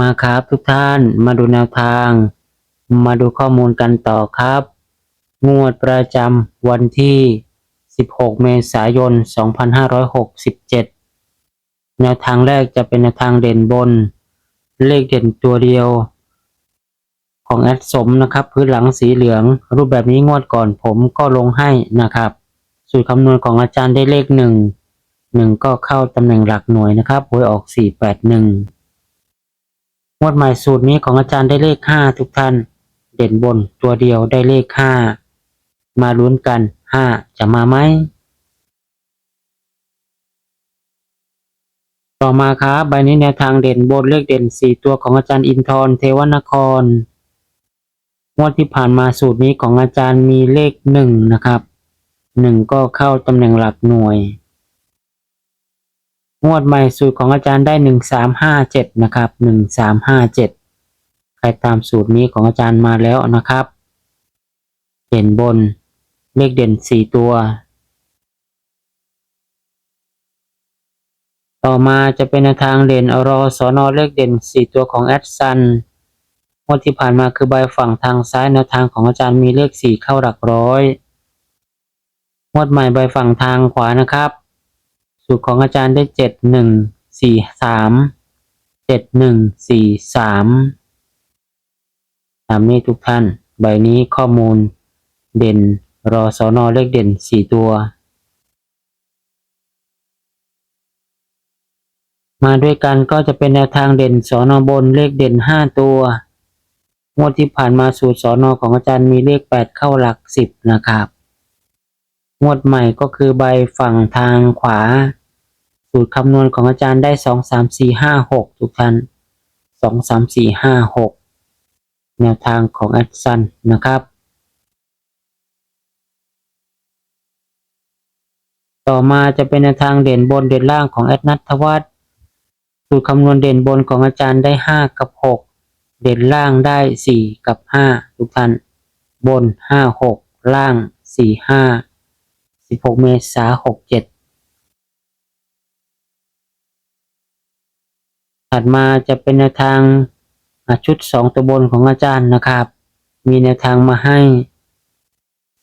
มาครับทุกท่านมาดูแนวทาง มาดูข้อมูลกันต่อครับ งวดประจำวันที่ 16 เมษายน 2567 แนวทางแรกจะเป็นแนวทางเด่นบน เลขเด่นตัวเดียว ของแอดสมนะครับพื้นหลังสีเหลือง รูปแบบนี้งวดก่อนผมก็ลงให้นะครับ สูตรคำนวณของอาจารย์ได้เลขหนึ่งหนึ่งก็เข้าตำแหน่งหลักหน่วยนะครับหวยออก 481 งวดใหม่สูตรนี้ของอาจารย์ได้เลขห้าทุกท่าน เด่นบนตัวเดียวได้เลขห้ามาลุ้นกันห้าจะมาไหมต่อมาครับใบนี้แนวทางเด่นบนเลขเด่นสี่ตัวของอาจารย์อินทร์เทวนครงวดที่ผ่านมาสูตรนี้ของอาจารย์มีเลขหนึ่งนะครับหนึ่งก็เข้าตำแหน่งหลักหน่วย งวดใหม่สูตรของอาจารย์ได้หนึ่งสามห้าเจ็ดนะครับหนึ่งสามห้าเจ็ดใครตามสูตรนี้ของอาจารย์มาแล้วนะครับ เด่นบนเลขเด่นสี่ตัว ต่อมาจะเป็นทางเด่นรอสอนอเลขเด่นสี่ตัวของแอดซันงวดที่ผ่านมาคือใบฝั่งทางซ้ายแนวทางของอาจารย์มีเลขสี่เข้าหลักร้อยงวดใหม่ใบฝั่งทางขวานะครับ สูตรของอาจารย์ได้เจ็ดหนึ่งสี่สามเจ็ดหนึ่งสี่สามตามนี้ทุกท่าน ใบนี้ข้อมูลเด่นรอสอนอเลขเด่นสี่ตัว มาด้วยกันก็จะเป็นแนวทางเด่นสอนอบนเลขเด่นห้าตัวงวดที่ผ่านมาสูตรสอนอของอาจารย์มีเลขแปดเข้าหลักสิบนะครับ งวดใหม่ก็คือใบฝั่งทางขวา สูตรคำนวณของอาจารย์ได้สองสามสี่ห้าหกทุกท่านสองสามสี่ห้าหกแนวทางของแอดซันนะครับ ต่อมาจะเป็นแนวทางเด่นบนเด่นล่างของแอดนัทวัฒน์สูตรคำนวณเด่นบนของอาจารย์ได้ห้ากับหกเด่นล่างได้สี่กับห้าทุกท่าน บนห้าหกล่างสี่ห้า สิบหกเมษาหกเจ็ดถัดมาจะเป็นแนวทางชุดสองตัวบนของอาจารย์นะครับ มีแนวทางมาให้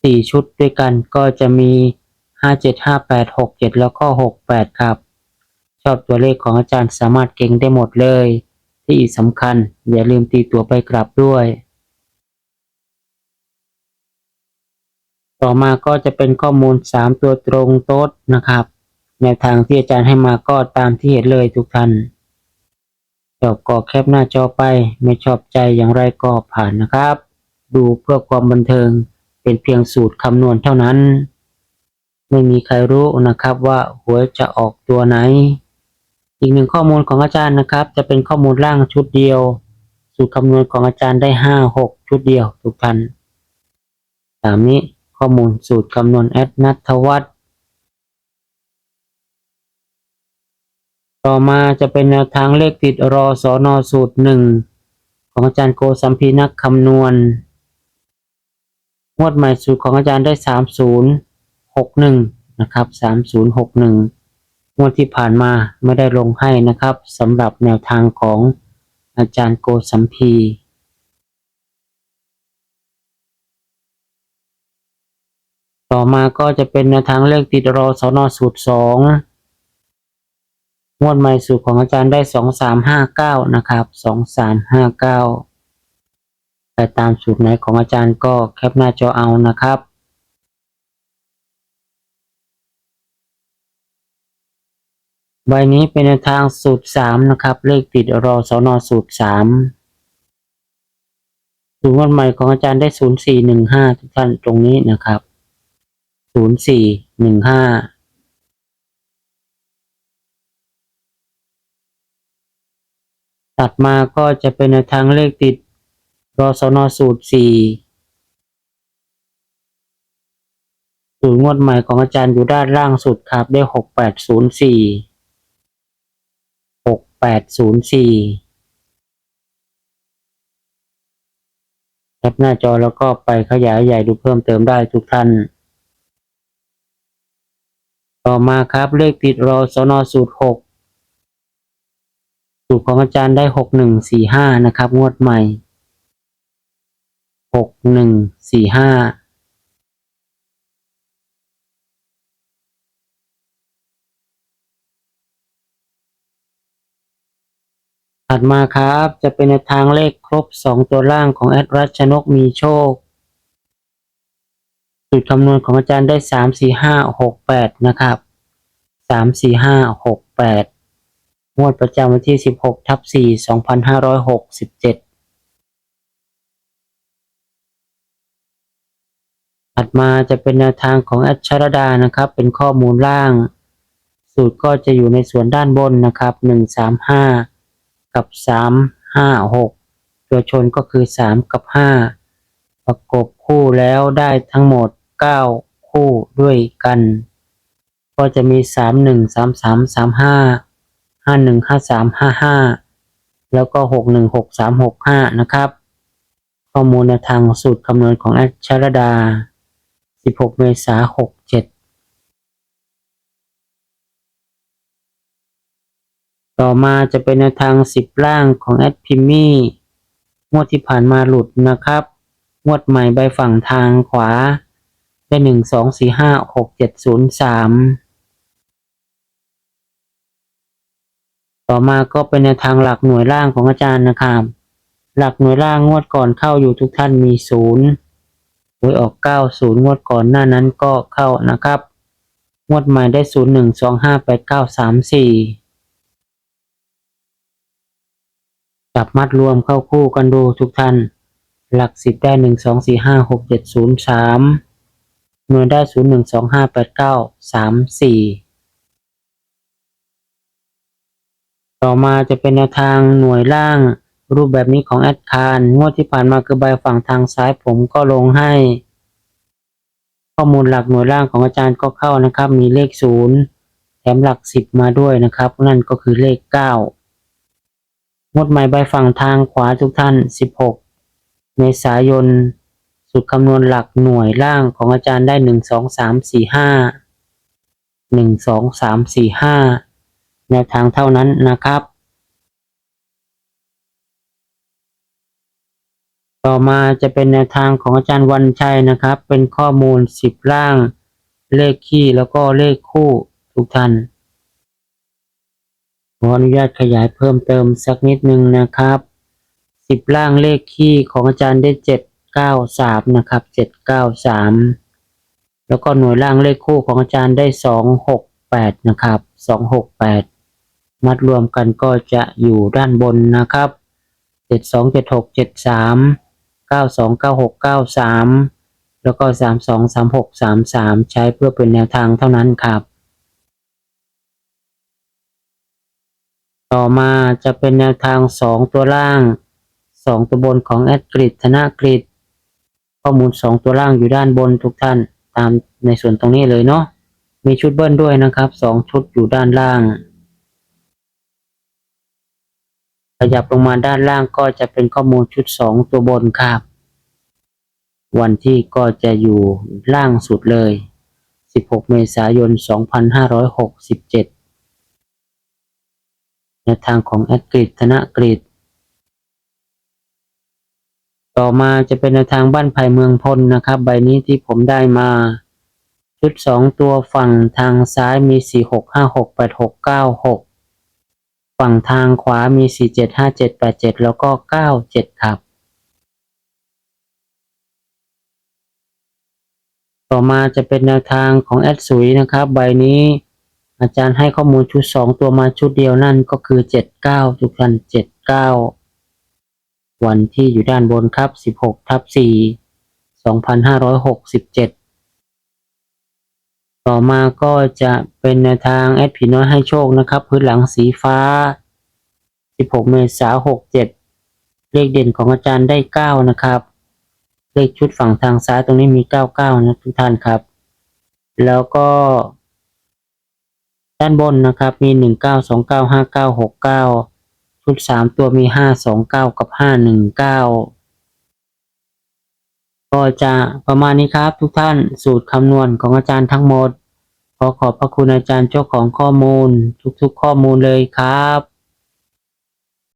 สี่ชุดด้วยกันก็จะมีห้าเจ็ดห้าแปดหกเจ็ดแล้วก็หกแปดครับ ชอบตัวเลขของอาจารย์สามารถเก่งได้หมดเลย ที่สำคัญ อย่าลืมตีตัวไปกลับด้วย ต่อมาก็จะเป็นข้อมูล 3 ตัวตรงโต๊ดนะครับแนวทางที่อาจารย์ให้มาก็ตามที่เห็นเลยทุกท่านชอบก็แคปหน้าจอไปไม่ชอบใจอย่างไรก็ผ่านนะครับ ดูเพื่อความบันเทิงเป็นเพียงสูตรคำนวณเท่านั้น ไม่มีใครรู้นะครับว่าหวยจะออกตัวไหน อีกหนึ่งข้อมูลของอาจารย์นะครับ จะเป็นข้อมูลล่างชุดเดียว สูตรคำนวณของอาจารย์ได้ห้าหกชุดเดียวทุกท่านตามนี้ ข้อมูลสูตรคำนวณแอดนัทวัฒน์ต่อมาจะเป็นแนวทางเลขติดรอสอนอสูตรหนึ่งของอาจารย์โกสัมพีนักคำนวณ งวดใหม่สูตรของอาจารย์ได้สามศูนย์หกหนึ่งนะครับสามศูนย์หกหนึ่งงวดที่ผ่านมาไม่ได้ลงให้นะครับสำหรับแนวทางของอาจารย์โกสัมพี ต่อมาก็จะเป็นแนวทางเลขติดรอสอนอสูตรสองงวดใหม่สูตรของอาจารย์ได้สองสามห้าเก้านะครับสองสามห้าเก้าแต่ตามสูตรไหนของอาจารย์ก็แคปหน้าจอเอานะครับใบนี้เป็นแนวทางสูตรสามนะครับ เลขติดรอสอนอสูตรสามสูตรงวดใหม่ของอาจารย์ได้ศูนย์สี่หนึ่งห้าทุกท่านตรงนี้นะครับ ศูนย์สี่หนึ่งห้าตัดมาก็จะเป็นทางเลขติดรอสนอสูตรสี่สูตรงวดใหม่ของอาจารย์อยู่ด้านล่างสุดครับ ได้หกแปดศูนย์สี่หกแปดศูนย์สี่แคปหน้าจอแล้วก็ไปขยายใหญ่ดูเพิ่มเติมได้ทุกท่าน ต่อมาครับเลขติดรอสนสูตรหกสูตรของอาจารย์ได้หกหนึ่งสี่ห้านะครับ งวดใหม่หกหนึ่งสี่ห้าถัดมาครับจะเป็นทางเลขครบสองตัวล่างของแอดรัชนกมีโชค สูตรคำนวณของอาจารย์ได้สามสี่ห้าหกแปดนะครับสามสี่ห้าหกแปดงวดประจำวันที่สิบหกทับสี่สองพันห้าร้อยหกสิบเจ็ดถัดมาจะเป็นแนวทางของแอดชรดานะครับ เป็นข้อมูลล่าง สูตรก็จะอยู่ในส่วนด้านบนนะครับหนึ่งสามห้ากับสามห้าหกตัวชนก็คือสามกับห้าประกบคู่แล้วได้ทั้งหมด เก้าคู่ด้วยกัน ก็จะมีสามหนึ่งสามสามสามห้าห้าหนึ่งห้าสามห้าห้าแล้วก็หกหนึ่งหกสามหกห้านะครับ ข้อมูลในทางสูตรคำนวณของแอดชรดา 16 เมษายน67ต่อมาจะเป็นแนวทาง 10 ล่างของแอดพิมมี่งวดที่ผ่านมาหลุดนะครับ งวดใหม่ใบฝั่งทางขวา ได้1 2 4 5 6 7 0 3ต่อมาก็เป็นแนทางหลักหน่วยล่างของอาจารย์นะครับหลักหน่วยล่างงวดก่อนเข้าอยู่ทุกท่านมีศูนย์หวยออก90งวดก่อนหน้านั้นก็เข้านะครับ งวดใหม่ได้01 25 89 34จับมัดรวมเข้าคู่กันดูทุกท่าน หลักสิบได้1 2 4 5 6 7 0 3หน่ วยได้0 1 2 5 8 9 3 4ต่อมาจะเป็นแนวทางหน่วยล่างรูปแบบนี้ของแอดคารงวดที่ผ่านมาคือใบฝั่งทางซ้ายผมก็ลงให้ ข้อมูลหลักหน่วยล่างของอาจารย์ก็เข้านะครับ มีเลขศูนย์แถมหลักสิบมาด้วยนะครับ นั่นก็คือเลขเก้างวดใหม่ใบฝั่งทางขวาทุกท่านสิบหกเมษายน สุดคำนวณหลักหน่วยล่างของอาจารย์ได้หนึ่งสองสามสี่ห้าหนึ่งสองสามสี่ห้าแนวทางเท่านั้นนะครับ ต่อมาจะเป็นแนวทางของอาจารย์วันชัยนะครับ เป็นข้อมูลสิบล่าง เลขคี่แล้วก็เลขคู่ทุกท่านขออนุญาตขยายเพิ่มเติมสักนิดนึงนะครับสิบล่างเลขคี่ของอาจารย์ได้เจ็ด เก้าสามนะครับเจ็ดเก้าสามแล้วก็หน่วยล่างเลขคู่ของอาจารย์ได้สองหกแปดนะครับสองหกแปดมัดรวมกันก็จะอยู่ด้านบนนะครับเจ็ดสองเจ็ดหกเจ็ดสามเก้าสองเก้าหกเก้าสามแล้วก็สามสองสามหกสามสามใช้เพื่อเป็นแนวทางเท่านั้นครับต่อมาจะเป็นแนวทางสองตัวล่างสองตัวบนของแอดกริดธนกริด ข้อมูลสองตัวล่างอยู่ด้านบนทุกท่านตามในส่วนตรงนี้เลยเนาะมีชุดเบิ้ลด้วยนะครับสองชุดอยู่ด้านล่าง ขยับลงมาด้านล่างก็จะเป็นข้อมูลชุดสองตัวบนครับ วันที่ก็จะอยู่ล่างสุดเลย 16 เมษายน 2567ในทางของแอดกริดธนกริด ต่อมาจะเป็นในทางบ้านไผ่เมืองพลนะครับ ใบนี้ที่ผมได้มา ชุดสองตัวฝั่งทางซ้ายมี4 6 5 6 8 6 9 6ฝั่งทางขวามี4 7 5 7 8 7แล้วก็9 7ครับ ต่อมาจะเป็นแนวทางของแอดสุยนะครับ ใบนี้อาจารย์ให้ข้อมูลชุด2ตัวมาชุดเดียวนั่นก็คือ79ทุกท่าน79 วันที่อยู่ด้านบนครับ 16ทับ4 2567 ต่อมาก็จะเป็นแนทางแอดผีน้อยให้โชคนะครับ พื้นหลังสีฟ้า 16 เมษายน67 เลขเด่นของอาจารย์ได้ 9 นะครับ เลขชุดฝั่งทางซ้ายตรงนี้มี 99 นะทุกท่านครับ แล้วก็ ด้านบนนะครับมี 19 29 59 69 ชุด3ตัวมีห้าสองเก้ากับห้าหนึ่งเก้าก็จะประมาณนี้ครับทุกท่านสูตรคำนวณของอาจารย์ทั้งหมด ขอขอบพระคุณอาจารย์เจ้าของข้อมูลทุกๆข้อมูลเลยครับ